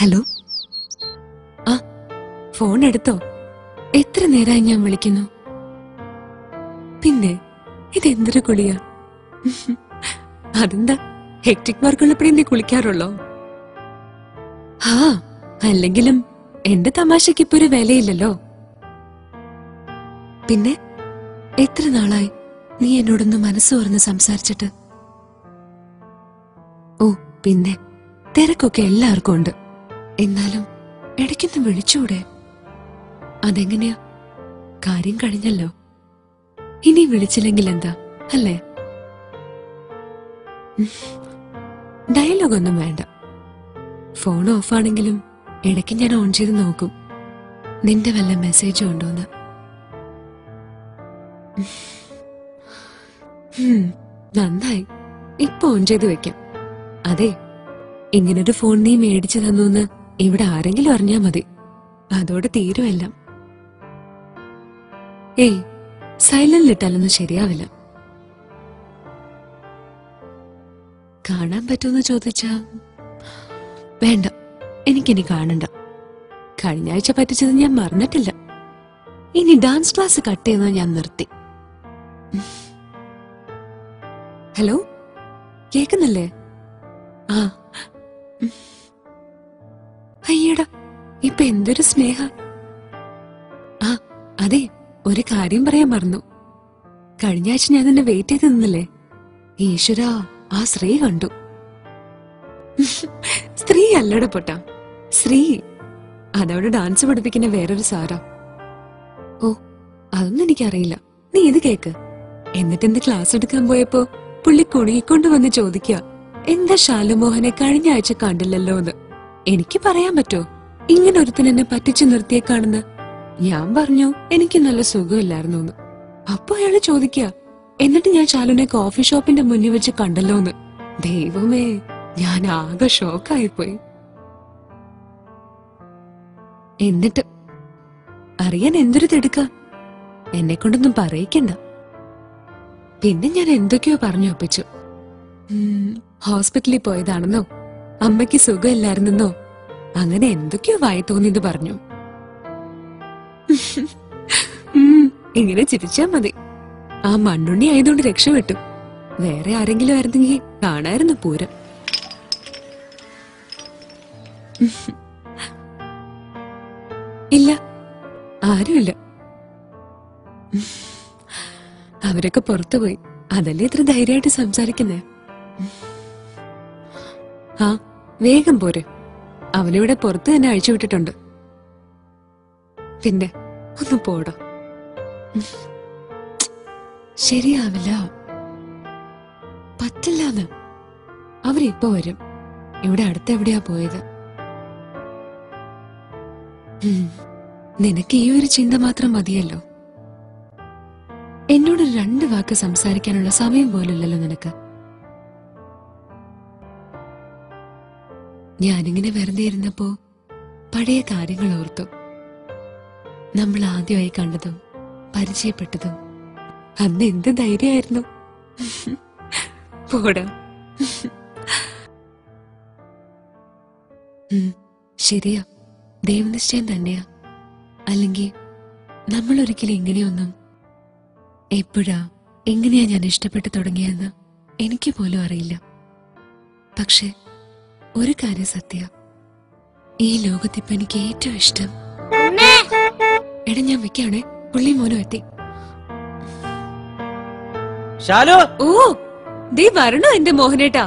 Hello ആ phone എടുത്തോ എത്ര നേരമായി ഞാൻ വിളിക്കുന്നു? പിന്നെ ഇതെന്തൊരു കുളിയാ? അതെന്താ ഹെക്ടിക് വർക്കുള്ളപ്പോഴേ നീ കുളിക്കാറുള്ളോ? ആ അല്ലെങ്കിലും എന്റെ തമാശയ്ക്ക് ഇപ്പൊ ഒരു വിലയില്ലല്ലോ. പിന്നെ എത്ര നാളായി നീ എന്നോടൊന്ന് മനസ്സ് തുറന്ന് സംസാരിച്ചിട്ട്? ഓ പിന്നെ തിരക്കൊക്കെ എല്ലാവർക്കും ഉണ്ട്. എന്നാലും ഇടയ്ക്കൊന്ന് വിളിച്ചൂടെ? അതെങ്ങനെയാ? കാര്യം കഴിഞ്ഞല്ലോ. ഇനി വിളിച്ചില്ലെങ്കിൽ എന്താ? അല്ലേ? ഡയലോഗ് ഒന്നും വേണ്ട. ഫോൺ ഓഫാണെങ്കിലും ഇടയ്ക്ക് ഞാൻ ഓൺ ചെയ്ത് നോക്കും. നിന്റെ വല്ല മെസ്സേജും ഉണ്ടോന്ന് നന്നായി. ഇപ്പൊ ഓൺ ചെയ്ത് വെക്കാം. അതെ ഇങ്ങനൊരു ഫോൺ നീ മേടിച്ചു തന്നു ഇവിടെ ആരെങ്കിലും അറിഞ്ഞാ മതി. അതോടെ തീരുമെല്ലാം ഏയ് സൈലന്റ് ഇട്ടാലൊന്നും ശരിയാവില്ല. കാണാൻ പറ്റുമെന്ന് ചോദിച്ചാ വേണ്ട എനിക്കിനി കാണണ്ട. കഴിഞ്ഞ ആഴ്ച പറ്റിച്ചത് ഞാൻ മറന്നിട്ടില്ല. ഇനി ഡാൻസ് ക്ലാസ് കട്ട് ചെയ്യുന്നത് ഞാൻ നിർത്തി. ഹലോ കേക്കുന്നില്ലേ ആ. അയ്യടാ ഇപ്പൊ എന്തൊരു സ്നേഹ. ആ അതെ ഒരു കാര്യം പറയാൻ മറന്നു. കഴിഞ്ഞ ആഴ്ച ഞാൻ നിന്നെ വെയിറ്റ് ചെയ്ത് നിന്നില്ലേ? ഈശ്വര ആ സ്ത്രീ കണ്ടു. സ്ത്രീ അല്ലട പൊട്ട സ്ത്രീ. അതവിടെ ഡാൻസ് പഠിപ്പിക്കുന്ന വേറൊരു സാറാ. ഓ അതൊന്നും എനിക്കറിയില്ല. നീ ഇത് കേക്ക്. എന്നിട്ട് എന്ത് ക്ലാസ് എടുക്കാൻ പോയപ്പോ പുള്ളി കുണുങ്ങിക്കൊണ്ട് വന്ന് ചോദിക്കുക എന്താ ശാലുമോഹനെ കഴിഞ്ഞ ആഴ്ച കണ്ടില്ലല്ലോ എന്ന് എനിക്ക് പറയാൻ പറ്റോ? ഇങ്ങനെ ഒരുത്തൻ എന്നെ പറ്റിച്ചു നിർത്തിയേക്കാണെന്ന് ഞാൻ പറഞ്ഞു എനിക്ക് നല്ല സുഖമില്ലായിരുന്നു എന്ന് അപ്പൊ അയാൾ ചോദിക്കുക എന്നിട്ട് ഞാൻ ചാലുനെ കോഫി ഷോപ്പിന്റെ മുന്നിൽ വെച്ച് കണ്ടല്ലോ എന്ന് ദൈവമേ ഞാൻ ആകെ ഷോക്കായിപ്പോയി എന്നിട്ട് അറിയാൻ എന്തൊരു തിടുക്ക? എന്നെ കൊണ്ടൊന്നും പറയിക്കണ്ട. പിന്നെ ഞാൻ എന്തൊക്കെയോ പറഞ്ഞു ഒപ്പിച്ചു. ഹോസ്പിറ്റലിൽ പോയതാണെന്നോ? അമ്മയ്ക്ക് സുഖമില്ലായിരുന്നെന്നോ? അങ്ങനെ എന്തൊക്കെയോ വായി തോന്നിയത് പറഞ്ഞു. ഇങ്ങനെ ചിരിച്ചാ മതി. ആ മണ്ണുണ്ണി ആയതുകൊണ്ട് രക്ഷപ്പെട്ടു. വേറെ ആരെങ്കിലും ആയിരുന്നെങ്കിൽ കാണായിരുന്നു പൂരം. ഇല്ല ആരുമില്ല. അവരൊക്കെ പുറത്തുപോയി. അതല്ലേ ഇത്ര ധൈര്യമായിട്ട് സംസാരിക്കുന്നേ? ആ വേഗം പോര്. അവനിവിടെ പുറത്ത് തന്നെ അഴിച്ചു വിട്ടിട്ടുണ്ട്. പിന്നെ ഒന്ന് പോടോ. ശരിയാവില്ല. പറ്റില്ലാന്ന്. അവരിപ്പോ വരും. ഇവിടെ അടുത്ത് എവിടെയാ പോയത് നിനക്ക് ഈ ഒരു ചിന്ത മാത്രം മതിയല്ലോ. എന്നോട് രണ്ട് വാക്ക് സംസാരിക്കാനുള്ള സമയം പോലുമില്ലല്ലോ നിനക്ക്. ഞാനിങ്ങനെ വെറുതെ ഇരുന്നപ്പോ പഴയ കാര്യങ്ങൾ ഓർത്തു. നമ്മൾ ആദ്യമായി കണ്ടതും പരിചയപ്പെട്ടതും അന്ന് എന്ത് ധൈര്യമായിരുന്നു? പോടാ. ശരിയാ. ദൈവനിശ്ചയം തന്നെയാ. അല്ലെങ്കിൽ നമ്മൾ ഒരിക്കലും ഇങ്ങനെയൊന്നും എപ്പോഴാ എങ്ങനെയാ ഞാൻ ഇഷ്ടപ്പെട്ടു തുടങ്ങിയെന്ന് എനിക്ക് പോലും അറിയില്ല. പക്ഷെ ഒരു കാര്യം സത്യ. ഈ ലോകത്തിൽ എനിക്ക് ഏറ്റവും ഇഷ്ടം. എടാ ഞാൻ വെക്കാണേ. പുള്ളി മോനും എത്തി ശാലു! ഓ ദേ വരണോ എന്റെ മോഹനേട്ടാ.